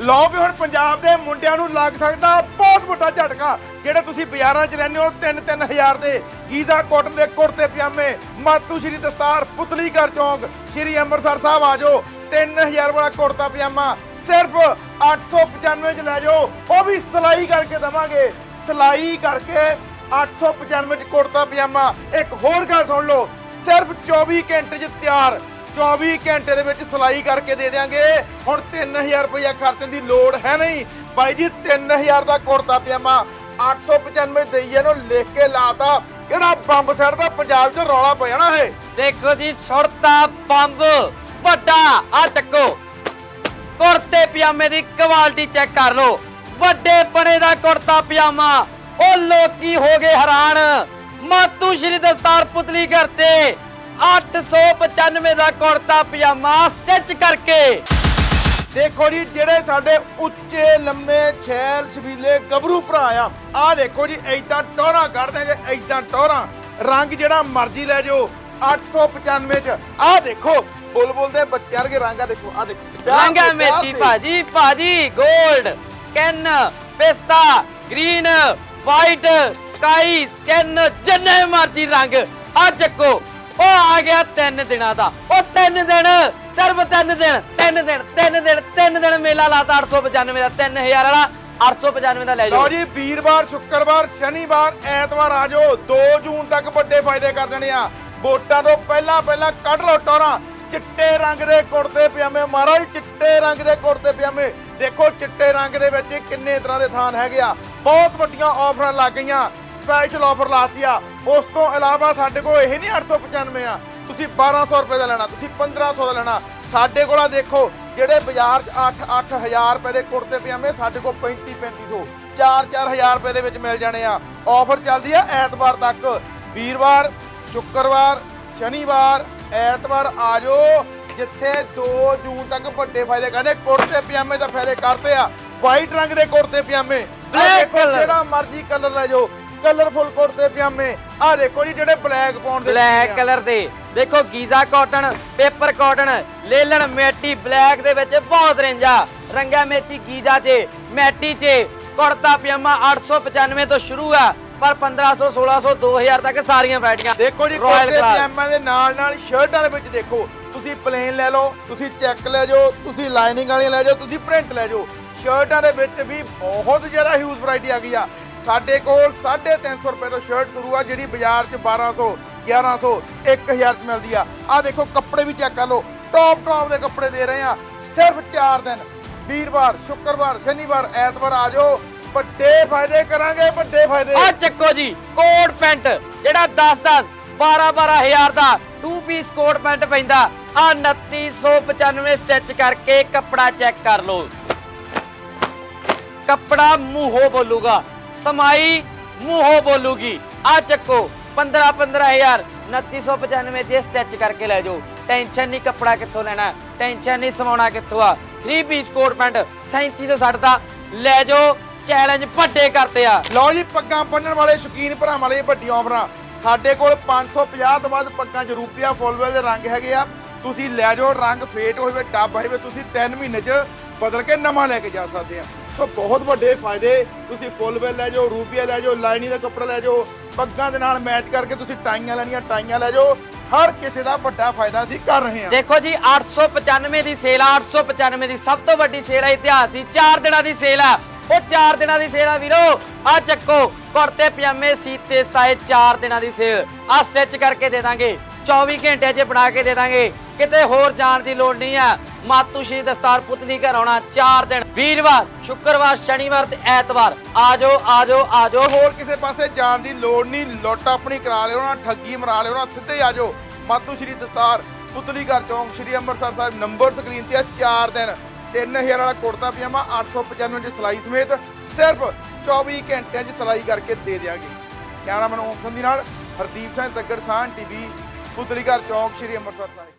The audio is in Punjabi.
ਲਓ ਵੀ ਹੁਣ ਪੰਜਾਬ ਦੇ ਮੁੰਡਿਆਂ ਨੂੰ ਲੱਗ ਸਕਦਾ ਬਹੁਤ ਵੱਡਾ ਝਟਕਾ, ਜਿਹੜੇ ਤੁਸੀਂ ਬਾਜ਼ਾਰਾਂ 'ਚ ਰਹਿੰਦੇ ਹੋ 3-3000 ਦੇ ਗੀਜ਼ਾ ਕਾਟਨ ਦੇ ਕੁੜਤੇ, ਪਜਾਮੇ, ਮਾਤੂ ਸ਼੍ਰੀ ਦਸਤਾਰ ਪੁਤਲੀ ਘਰ ਚੌਂਕ, ਸ਼੍ਰੀ ਅੰਮ੍ਰਿਤਸਰ ਸਾਹਿਬ ਆ ਜਾਓ। 3000 ਵਾਲਾ ਕੁੜਤਾ, ਪਜਾਮਾ, ਸਿਰਫ 895 ਚ ਲੈ ਜਾਓ। ਉਹ ਵੀ ਸਿਲਾਈ ਕਰਕੇ ਦਵਾਂਗੇ। ਸਿਲਾਈ ਕਰਕੇ 895 ਚ ਕੁੜਤਾ, ਪਜਾਮਾ। ਇੱਕ ਹੋਰ ਗੱਲ ਸੁਣ ਲਓ। ਸਿਰਫ 24 ਘੰਟੇ ਚ ਤਿਆਰ। 24 ਘੰਟੇ ਦੇ ਵਿੱਚ ਸਿਲਾਈ ਕਰਕੇ ਦੇ ਦੇਾਂਗੇ ਹੁਣ 3000 ਰੁਪਇਆ ਖਰਚਣ ਦੀ ਲੋੜ ਹੈ ਨਹੀਂ। ਬਾਈ ਜੀ 3000 ਦਾ ਕੁੜਤਾ ਪਜਾਮਾ 895 ਦਈਏ ਨੂੰ ਲਿਖ ਕੇ ਲਾਤਾ। ਕਿਹੜਾ ਬੰਬ ਸੜਦਾ ਪੰਜਾਬ 'ਚ ਰੌਲਾ ਪੈ ਜਾਣਾ ਹੈ ਦੇਖੋ ਜੀ ਸੁਰਤਾ ਬੰਬ। ਵੱਡਾ, ਆ ਚੱਕੋ। ਕੁੜਤੇ ਪਜਾਮੇ ਦੀ ਕੁਆਲਿਟੀ ਚੈੱਕ ਕਰ ਲਓ। ਵੱਡੇ ਬਣੇ ਦਾ ਕੁੜਤਾ ਪਜਾਮਾ। ਉਹ ਲੋਕੀ ਹੋ ਗਏ ਹੈਰਾਨ। ਮਾਤੂ ਸ਼੍ਰੀ ਦਸਤਾਰ ਪੁਤਲੀ ਕਰਤੇ 895 ਦਾ ਕੁੜਤਾ ਪਜਾਮਾ ਸਟਿਚ ਕਰਕੇ। ਦੇਖੋ ਜੀ ਜਿਹੜੇ ਸਾਡੇ ਉੱਚੇ ਲੰਮੇ ਛੈਲ ਛਬੀਲੇ ਗੱਭਰੂ ਭਰਾ ਆ ਆਹ ਦੇਖੋ ਜੀ ਐਦਾਂ ਟੋਰਾ ਕੱਢਦੇ ਜੇ ਐਦਾਂ ਟੋਰਾ ਰੰਗ ਜਿਹੜਾ ਮਰਜ਼ੀ ਲੈ ਜਾਓ 895 ਚ। ਆਹ ਦੇਖੋ ਬੁਲਬੁਲ ਦੇ ਬੱਚਿਆਂ ਵਰਗੇ ਰੰਗ ਆ ਦੇਖੋ ਆਹ ਦੇਖੋ ਰੰਗਾ ਪਿਆਰ ਮੇਥੀ। ਭਾਜੀ ਭਾਜੀ 골ਡ ਸਕੈਨ ਪਿਸਤਾ ਗ੍ਰੀਨ ਵਾਈਟ ਸਕਾਈ ਸਕੈਨ ਜਿੰਨੇ ਮਰਜ਼ੀ ਰੰਗ। ਆ ਚੱਕੋ ਉਹ ਆ ਗਿਆ ਤਿੰਨ ਦਿਨਾਂ ਦਾ। ਉਹ ਤਿੰਨ ਦਿਨ, ਸਿਰਫ ਤਿੰਨ ਦਿਨ ਤਿੰਨ ਦਿਨ ਤਿੰਨ ਦਿਨ ਤਿੰਨ ਦਿਨ ਮੇਲਾ ਲਾਤਾ 895 ਦਾ 3000 ਵਾਲਾ 895 ਦਾ ਲੈ ਲਓ ਜੀ, ਵੀਰਵਾਰ, ਸ਼ੁੱਕਰਵਾਰ, ਸ਼ਨੀਵਾਰ, ਐਤਵਾਰ ਆ ਜਾਓ। 2 ਜੂਨ ਤੱਕ ਵੱਡੇ ਫਾਇਦੇ ਕਰ ਦੇਣੇ ਆ। ਵੋਟਾਂ ਤੋਂ ਪਹਿਲਾਂ ਪਹਿਲਾਂ ਕੱਢ ਲਓ ਟੋਰਾਂ। ਚਿੱਟੇ ਰੰਗ ਦੇ ਕੁੜਤੇ, ਪਜਾਮੇ। ਮਹਾਰਾਜ, ਚਿੱਟੇ ਰੰਗ ਦੇ ਕੁੜਤੇ, ਪਜਾਮੇ। ਦੇਖੋ, ਚਿੱਟੇ ਰੰਗ ਦੇ ਵਿੱਚ ਕਿੰਨੇ ਤਰ੍ਹਾਂ ਦੇ ਥਾਨ ਹੈਗੇ ਆ। ਬਹੁਤ ਵੱਡੀਆਂ ਆਫਰਾਂ ਲੱਗ ਗਈਆਂ। ਸਪੈਸ਼ਲ ਆਫਰ ਲਾਤੀ ਆ। ਉਸ ਤੋਂ ਇਲਾਵਾ ਸਾਡੇ ਕੋਲ ਇਹ ਨਹੀਂ 895 ਆ। ਤੁਸੀਂ 1200 ਰੁਪਏ ਦਾ ਲੈਣਾ ਤੁਸੀਂ 1500 ਦਾ ਲੈਣਾ। ਸਾਡੇ ਕੋਲ ਆ ਦੇਖੋ ਜਿਹੜੇ ਬਾਜ਼ਾਰ 'ਚ 8 8000 ਰੁਪਏ ਦੇ ਕੁੜਤੇ ਪਜਾਮੇ ਸਾਡੇ ਕੋਲ 35 3500 4-4000 ਰੁਪਏ ਦੇ ਵਿੱਚ ਮਿਲ ਜਾਣੇ ਆ। ਆਫਰ ਚੱਲਦੀ ਆ ਐਤਵਾਰ ਤੱਕ। ਵੀਰਵਾਰ ਸ਼ੁੱਕਰਵਾਰ ਸ਼ਨੀਵਾਰ ਐਤਵਾਰ ਆ ਜਾਓ। ਜਿੱਥੇ 2 ਜੂਨ ਤੱਕ ਵੱਡੇ ਫਾਇਦੇ ਕਰਨੇ ਕੁੜਤੇ ਪਜਾਮੇ ਦਾ ਫਾਇਦੇ ਕਰਦੇ ਆ। ਵਾਈਟ ਰੰਗ ਦੇ ਕੁੜਤੇ ਪਜਾਮੇ। ਜਿਹੜਾ ਮਰਜ਼ੀ ਕਲਰ ਲੈ ਜਾਓ। ਕਲਰਫੁਲ ਕੁੜਤੇ ਪਜਾਮੇ। ਆ ਦੇਖੋ ਜੀ ਜਿਹੜੇ ਬਲੈਕ ਪਾਉਣ ਦੇ ਬਲੈਕ। ਕਲਰ ਦੇ। ਦੇਖੋ ਗੀਜ਼ਾ ਕਾਟਨ ਪੇਪਰ ਕਾਟਨ ਲੇਲਣ ਮੈਟੀ ਬਲੈਕ ਦੇ ਵਿੱਚ ਬਹੁਤ ਰੇਂਜ ਆ। ਰੰਗਾ ਮੇਚੀ ਗੀਜ਼ਾ 'ਚ ਮੈਟੀ 'ਚ ਕੁੜਤਾ ਪਜਾਮਾ 895 ਤੋਂ ਸ਼ੁਰੂ ਆ ਪਰ 1500 1600 2000 ਤੱਕ ਸਾਰੀਆਂ ਵੈਰਾਈਟੀਆਂ ਦੇਖੋ ਜੀ ਕੁੜਤੇ। ਪਜਾਮਿਆਂ ਦੇ ਨਾਲ ਨਾਲ ਸ਼ਰਟਾਂ ਦੇ ਵਿੱਚ ਦੇਖੋ। ਤੁਸੀਂ ਪਲੇਨ ਲੈ ਲਓ ਤੁਸੀਂ ਚੈੱਕ ਲੈ ਜਾਓ ਤੁਸੀਂ ਲਾਈਨਿੰਗ ਵਾਲੀਆਂ ਲੈ ਜਾਓ ਤੁਸੀਂ ਪ੍ਰਿੰਟ ਲੈ ਜਾਓ। ਸ਼ਰਟਾਂ ਦੇ ਵਿੱਚ ਵੀ ਬਹੁਤ ਜ਼ਿਆਦਾ ਹਿਊਜ ਵੈਰਾਈਟੀ ਆ ਗਈ ਆ। ਸਾਡੇ ਕੋਲ 350 ਰੁਪਏ ਤੋਂ ਸ਼ਰਟ ਸ਼ੁਰੂ ਆ, ਜਿਹੜੀ ਬਾਜ਼ਾਰ 'ਚ 1200 1100 1000 'ਚ ਮਿਲਦੀ ਆ। ਆ ਦੇਖੋ, ਕੱਪੜੇ ਵੀ ਚੈੱਕ ਕਰ ਲਓ। ਟੌਪ ਟੌਪ ਦੇ ਕੱਪੜੇ ਦੇ ਰਹੇ ਆ। ਸਿਰਫ 4 ਦਿਨ। ਵੀਰਵਾਰ, ਸ਼ੁੱਕਰਵਾਰ, ਸ਼ਨੀਵਾਰ, ਐਤਵਾਰ ਆ ਜਾਓ। ਵੱਡੇ ਫਾਇਦੇ ਕਰਾਂਗੇ, ਵੱਡੇ ਫਾਇਦੇ। ਆ ਚੱਕੋ ਜੀ, ਕੋਟ ਪੈਂਟ, ਜਿਹੜਾ 10 10 12 12000 ਦਾ 2 ਪੀਸ ਕੋਟ ਪੈਂਟ ਪੈਂਦਾ। ਆ 2995 ਸਟਿਚ ਕਰਕੇ ਕੱਪੜਾ ਚੈੱਕ ਕਰ ਲਓ। ਕੱਪੜਾ ਮੂੰਹੋਂ ਬੋਲੂਗਾ। ਸਮਾਈ ਮੂੰਹੋਂ ਬੋਲੂਗੀ। ਆ ਚੱਕੋ 15 15000 2995 ਜੇ ਸਟਿਚ ਕਰਕੇ ਲੈ ਜਾਓ। ਟੈਨਸ਼ਨ ਨਹੀਂ ਕੱਪੜਾ ਕਿੱਥੋਂ ਲੈਣਾ ਟੈਨਸ਼ਨ ਨਹੀਂ ਸਮਾਉਣਾ ਕਿੱਥੋਂ ਆ। 3 ਪੀਸ ਕੋਟ ਪੈਂਟ 37 ਤੋਂ 60 ਦਾ, ਲੈ ਜਾਓ ਚੈਲੰਜ ਵੱਡੇ ਕਰਤੇ ਆ। ਲਓ ਜੀ, ਪੱਗਾਂ ਬੰਨਣ ਵਾਲੇ, ਸ਼ੌਕੀਨ ਭਰਾਵਾਂ ਲਈ ਵੱਡੀਆਂ ਆਫਰਾਂ ਸਾਡੇ ਕੋਲ 550 ਤੋਂ ਵੱਧ ਪੱਗਾਂ 'ਚ ਰੂਪੀਆ ਫੁੱਲਵੇਲ ਦੇ ਰੰਗ ਹੈਗੇ ਆ। ਤੁਸੀਂ ਲੈ ਜਾਓ, ਰੰਗ ਫੇਟ ਹੋਵੇ ਡੱਬ ਹੋਵੇ ਤੁਸੀਂ 3 ਮਹੀਨੇ 'ਚ ਬਦਲ ਕੇ ਨਵਾਂ ਲੈ ਕੇ ਜਾ ਸਕਦੇ ਆ। ਸੋ ਬਹੁਤ ਵੱਡੇ ਫਾਇਦੇ। ਤੁਸੀਂ ਫੁੱਲਵੇਲ ਲੈ ਜਾਓ, ਰੂਪੀਆ ਲੈ ਜਾਓ, ਲਾਈਨਿੰਗ ਦਾ ਕੱਪੜਾ ਲੈ ਜਾਓ, ਪੱਗਾਂ ਦੇ ਨਾਲ ਮੈਚ ਕਰਕੇ ਤੁਸੀਂ ਟਾਈਆਂ ਲੈਣੀਆਂ, ਟਾਈਆਂ ਲੈ ਜਾਓ। ਹਰ ਕਿਸੇ ਦਾ ਵੱਡਾ ਫਾਇਦਾ ਅਸੀਂ ਕਰ ਰਹੇ ਹਾਂ। ਦੇਖੋ ਜੀ 895 ਦੀ ਸੇਲ ਆ 895 ਦੀ ਸਭ ਤੋਂ ਵੱਡੀ ਸੇਲ ਆ, ਇਤਿਹਾਸ ਦੀ। 4 ਦਿਨਾਂ ਦੀ ਸੇਲ ਆ। ਉਹ 4 ਦਿਨਾਂ ਦੀ ਸੇਲ ਆ ਵੀਰੋ। ਆ ਚੱਕੋ, ਕੁੜਤੇ, ਪਜਾਮੇ, ਸੀਤੇ ਸਾਏ 4 ਦਿਨਾਂ ਦੀ ਸੇਲ। ਆ ਸਟਿਚ ਕਰਕੇ ਦੇ ਦਾਂਗੇ। 24 ਘੰਟੇ 'ਚ ਬਣਾ ਕੇ ਦੇ ਦਾਂਗੇ। ਕਿਤੇ ਹੋਰ ਜਾਣ ਦੀ ਲੋੜ ਨਹੀਂ ਆ। ਮਾਤੂ ਸ਼੍ਰੀ ਦਸਤਾਰ ਪੁਤਲੀ ਘਰ ਆਉਣਾ 4 ਦਿਨ। ਵੀਰਵਾਰ, ਸ਼ੁੱਕਰਵਾਰ, ਸ਼ਨੀਵਾਰ ਤੇ ਐਤਵਾਰ। ਆ ਜਾਓ ਆ ਜਾਓ ਆ ਹੋਰ ਕਿਸੇ ਪਾਸੇ ਜਾਣ ਦੀ ਲੋੜ ਨਹੀਂ। ਲੁੱਟ ਆਪਣੀ ਕਰਾ ਲਿਓ ਨਾ, ਠੱਗੀ ਮਰਾ ਲਿਓ ਨਾ, ਸਿੱਧੇ ਆ ਮਾਤੂ ਸ਼੍ਰੀ ਦਸਤਾਰ ਪੁਤਲੀ ਘਰ ਚੌਂਕ ਸ਼੍ਰੀ ਅੰਮ੍ਰਿਤਸਰ ਸਾਹਿਬ ਨੰਬਰ ਸਕਰੀਨ ਤੇ ਆ 4 ਦਿਨ। 3000 ਵਾਲਾ ਕੁੜਤਾ ਪਜਾਮਾ 895 ਦੀ ਸਿਲਾਈ ਸਮੇਤ ਸਿਰਫ 24 ਘੰਟਿਆਂ 'ਚ ਸਿਲਾਈ ਕਰਕੇ ਦੇ ਦਿਆਂਗੇ। ਕੈਮਰਾਮੈਨ ਓਮ ਸੰਧੀ ਨਾਲ ਹਰਦੀਪ ਸਿੰਘ ਤੱਗੜ ਸਾਨ ਟੀਵੀ ਪੁਤਲੀ ਘਰ ਚੌਂਕ ਸ਼੍ਰੀ ਅੰਮ੍ਰਿਤਸਰ ਸਾਹਿਬ।